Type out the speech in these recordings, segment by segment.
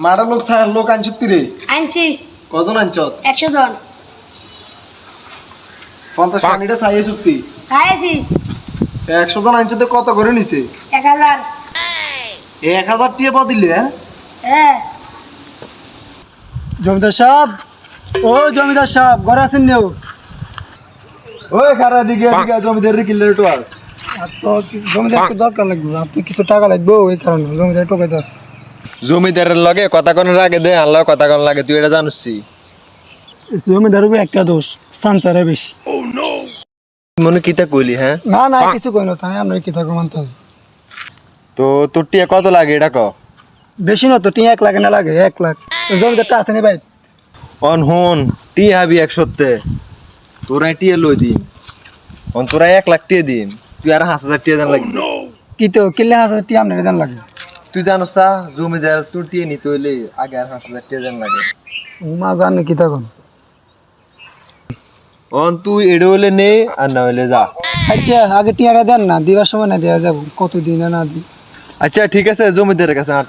মারা লোক থাকার লোক আনছত রে আনছি। কজন আনছত? একশো জন। পঞ্চাশ কানিটা চাইয়ে চুক্তি চাইছি একশো জন আনছতে কত করে নিছে? এক হাজার। এক হাজার টিয়া পা দিলে হ্যাঁ? জমিদার সাহেব ও জমিদার সাহেব ঘরে আছেন নেও ওই খারা দিকে দিকে জমিদার কিল্লের তো আর আর তো কি- জমিদার একটু দরকার লাগবে আপনি কিছু টাকা লাগবে ওই কারণে জমিদার টোকাইতে আসছে। জমিদারের লগে কথা কোন আগে দে আল্লাহ কথা কোন লাগে তুই এটা জানুসি জমিদারও একটা দোষ সামসারে বেশি। মনে কিতা কইলি হ্যাঁ? না না কিছু কই না তাই আমরা কি থাকব মানতে তো তোর টিয়া কত লাগে এটা ক? বেশি না তো তিন এক লাখ না লাগে এক লাখ। জমিদারটা আছে নি ভাই? অন হন টি হাবি একশোতে তোরাই টিয়া লই দিন। অন তোরাই এক লাখ টিয়া দিন। তুই আর হাজার টিয়া দেন লাগবে। কি তো কিনলে হাজার টি আপনার জান লাগে। তুই জানোস সা জমিদার তোর টিয়া নিতে হইলে আগে আর হাজার হাজার টিয়া দেন লাগে। মা গান কি থাকুন অন তুই এড়ে হইলে নে আর না হইলে যা। আচ্ছা আগে টিয়াটা দেন না দিবার সময় না দেওয়া যাব কত দিন না দিই। আচ্ছা ঠিক আছে জমিদারের কাছে আট।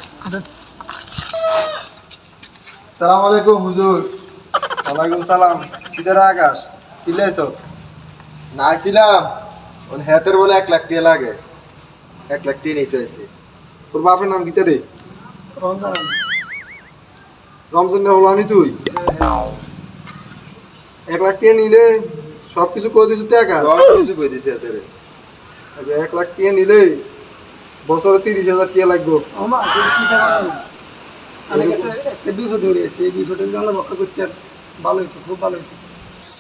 সালাম আলাইকুম হুজুর। ওয়ালাইকুম সালাম। কিদের আকাশ? কিলে এসো না আসছিলাম ওন হাতের বলে এক লাখ টিয়া লাগে। এক লাখ টিয়া নিতে হয়েছে তোর বাপের নাম রে রমজান হলানি তুই? এক লাখ টিয়া নিলে সব কিছু করে দিছো টাকা? কিছু কই দিছে হাতের আচ্ছা এক লাখ টিয়া নিলে বছরে তিরিশ হাজার টিয়া লাগবো। আমা কি থাকুন আমার কাছে একটা দুশো ধরে আছে এই দুশোটা যদি আমরা রক্ষা করতে আর ভালো হইতো খুব ভালো হইতো।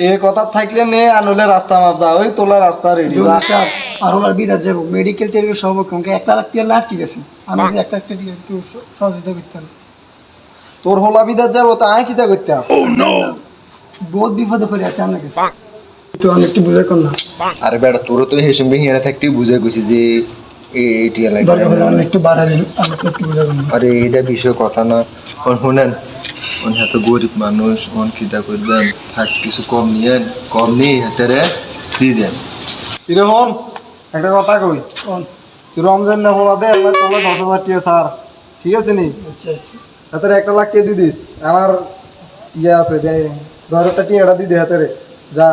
এ কথা থাকলে নে আনলে রাস্তা মাপ যা ওই তোলা রাস্তা রেডি যা। আর ওনার বিদার যাব মেডিকেল টেডিকেল সব আমাকে একটা লাখ টিয়ার লাখ ঠিক আছে আমি যদি একটা একটা টিয়া একটু সহযোগিতা করতে হবে তোর হোলা বিদার যাব তা আয় কিতা করতাম? বহুত বিপদে পড়ে আছে আপনার কাছে। তো আমি একটু বুঝে কর না। আরে বেটা তোরও তো হেসম ভেঙে থাকতে বুঝে গেছি যে এ- এই টিয়া লাগে দরকার হলে আমি একটু বাড়া দিন আমি একটু একটু বুঝে কর আরে এটা বিষয় কথা না। শুনেন ওন এত গরিব মানুষ ওন খিদা করবেন? থাক কিছু কম নিয়েন কম নিয়ে হাতেরে দিয়ে দেন। হন? একটা কথা কই? রমজান না হোলা দে আল্লাহ তোলা দশ হাজার টিয়া সার ঠিক আছে নি? আচ্ছা আচ্ছা। হাতের একটা লাখ কে দিয়ে দিস। আমার ইয়ে আছে দশ হাজার টিয়াটা দিয়ে দে হাতেরে। যা।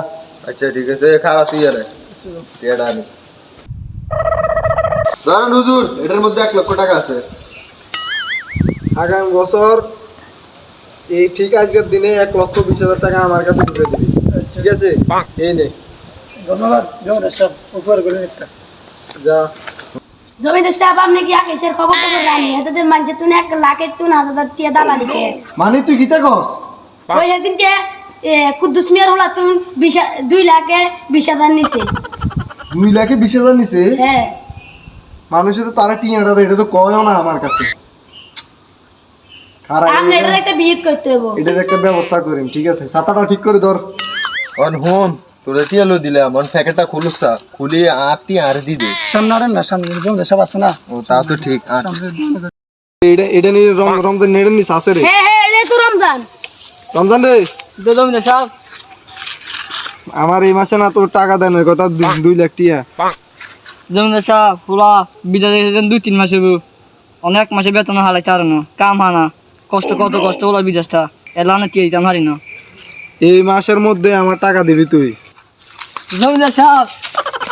আচ্ছা ঠিক আছে খারাপ তুই আরে টিয়াটা আনি। ধরেন হুজুর এটার মধ্যে এক লক্ষ টাকা আছে। আগামী বছর এই ঠিক আজকের দিনে এক লক্ষ বিশ হাজার টাকা আমার কাছে ঢুকে দিবি। ঠিক আছে? এই নে। ধন্যবাদ জমিদার সাহেব উপকার করেন একটা। যা। জমিদার সাহেব আপনি কি আকাশের খবর টবর জানি এতে মানছে তুমি এক লাখের তুন হাজার টিয়া দালালি কে? মানে তুই গীতা কস? ওই একদিনকে এ, কুদ্দুস মিয়ার হলা তুমি বিশ দুই লাখে বিশ হাজার নিছে। দুই লাখে বিশ হাজার নিছে? হ্যাঁ। মানুষের তো তারা টিয়াটা এটা তো কয়ও না আমার কাছে। খারাপ আপনি এটার একটা বিহিত করতে হব এটার একটা ব্যবস্থা করিম ঠিক আছে। ছাতাটা ঠিক করে ধর। অন হন। তোরা টিয়া লো দিলাম অন প্যাকেটটা খুলুসা খুলি আটটি আর দি। দে সামনে আরেন না সামনে জমিদার সাহেব আছে না। ও তা তো ঠিক আর এটা এটা নিয়ে রম রমজান নেড়ে নিস আছে রে। হ্যাঁ হ্যাঁ এটা তো রমজান। রমজান রে। জমিদার সাহেব আমার এই মাসে না তোর টাকা দেন কথা দু- দুই লাখ টিয়া। জমিদার সাহেব পুরা বিদায় দিয়েছেন দুই তিন মাসে অনেক মাসে বেতন হালাই তার না। কাম হানা কষ্ট কত কষ্ট হলো বিদেশটা। এলা না কে দিতাম হারি না। এই মাসের মধ্যে আমার টাকা দিবি তুই। জমিদার সাহেব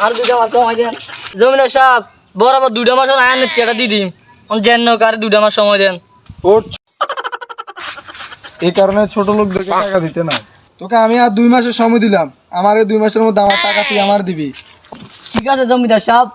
আর দুইটা মাস সময় দেন জমিদার সাহেব বরাবর দুটা মাস আয়ান কেটা দিয়ে দিম। যেন কার দুটা মাস সময় দেন। ওর এই কারণে ছোট লোকদেরকে টাকা দিতে না। তোকে আমি আর দুই মাসের সময় দিলাম। আমার এই দুই মাসের মধ্যে আমার টাকা তুই আমার দিবি। ঠিক আছে জমিদার সাহেব।